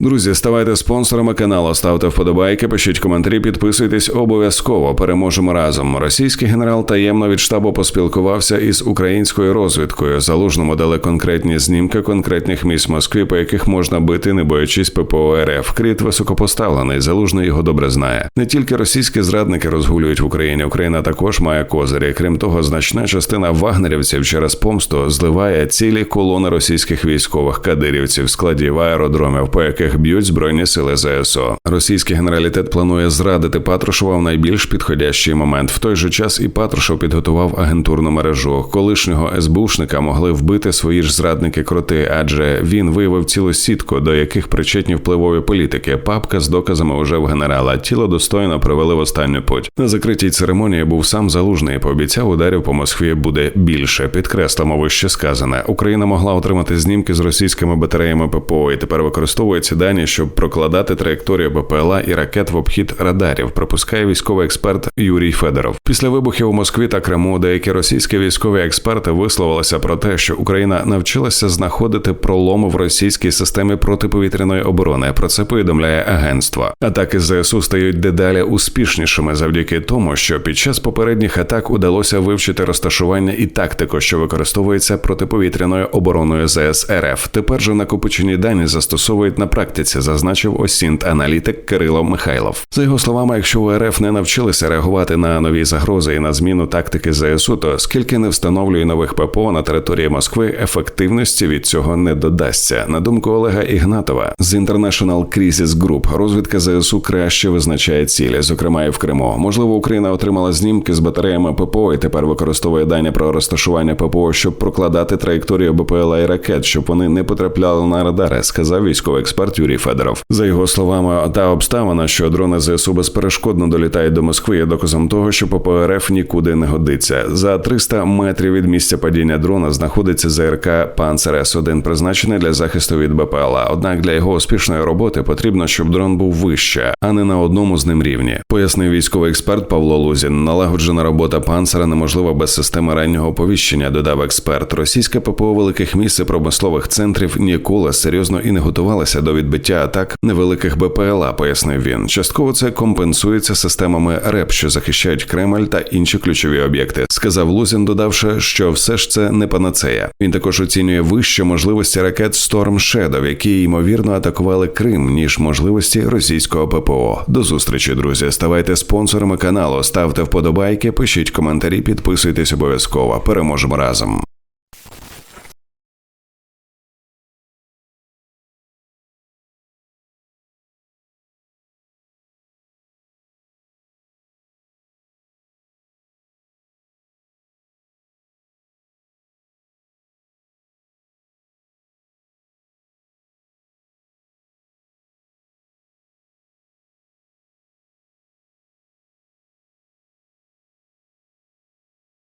Друзі, ставайте спонсорами каналу, ставте вподобайки, пишіть коментарі, підписуйтесь обов'язково. Переможемо разом. Російський генерал таємно від штабу поспілкувався із українською розвідкою. Залужному дали конкретні знімки конкретних місць Москви, по яких можна бити, не боячись ППО РФ. Кріт високопоставлений. Залужний його добре знає. Не тільки російські зрадники розгулюють в Україні. Україна також має козирі. Крім того, значна частина вагнерівців через помсту зливає цілі колони російських військових кадирівців, складів аеродромів, по яких б'ють збройні сили ЗСУ. Російський генералітет планує зрадити Патрушева в найбільш підходящий момент. В той же час і Патрушев підготував агентурну мережу. Колишнього СБУшника могли вбити свої ж зрадники кроти, адже він виявив цілу сітку, до яких причетні впливові політики. Папка з доказами уже в генерала. Тіло достойно провели в останню путь. На закритій церемонії був сам залужний. Пообіцяв ударів по Москві буде більше. Підкреслимо вище сказане. Україна могла отримати знімки з російськими батареями ППО і тепер використовує ці дані, щоб прокладати траєкторію БПЛА і ракет в обхід радарів. Припускає військовий експерт Юрій Федоров. Після вибухів у Москві та Криму деякі російські військові експерти висловилися про те, що Україна навчилася знаходити проломи в російській системі протиповітряної оборони. Про це повідомляє агентство. Атаки ЗСУ стають дедалі успішнішими завдяки тому, що під час попередніх атак удалося вивчити розташування і тактику, що використовується протиповітряною обороною ЗС РФ. Тепер же накопичені дані застосовують на практиці, зазначив осінт аналітик Кирило Михайлов. За його словами, якщо у РФ не навчилися реагувати на нові загрози і на зміну тактики ЗСУ, то скільки не встановлює нових ППО на території Москви, ефективності від цього не додасться. На думку Олега Ігнатова з International Crisis Group, розвідка ЗСУ краще визначає цілі, зокрема і в Криму. Можливо, Україна отримала знімки з батареями ППО і тепер використовує дані про розташування ППО, щоб прокладати траєкторію БПЛА і ракет, щоб вони не потрапляли на радари, сказав військовий експерт Юрій Федоров. За його словами, та обставина, що дрони ЗСУ безперешкодно долітають до Москви, є доказом того, що ППО РФ нікуди не годиться. За 300 метрів від місця падіння дрона знаходиться ЗРК Панцер С-1, призначений для захисту від БПЛА. Однак для його успішної роботи потрібно, щоб дрон був вище, а не на одному з ним рівні. Пояснив військовий експерт Павло Лузін. Налагоджена робота панцера неможлива без системи раннього оповіщення. Додав експерт. Російська ППО великих місць і промислових центрів ніколи серйозно і не готувалася до відбиття атак невеликих БПЛА. Пояснив він. Частково це компенсується системами РЕП, що захищають Кремль та інші ключові об'єкти. Сказав Лузін, додавши, що все ж це не панацея. Він також оцінює вище можливості ракет Storm Shadow, які ймовірно атакували Крим, ніж можливості російського ППО. До зустрічі, друзі. Ставайте спонсорами каналу, ставте вподобайки, пишіть коментарі, підписуйтесь обов'язково. Переможемо разом.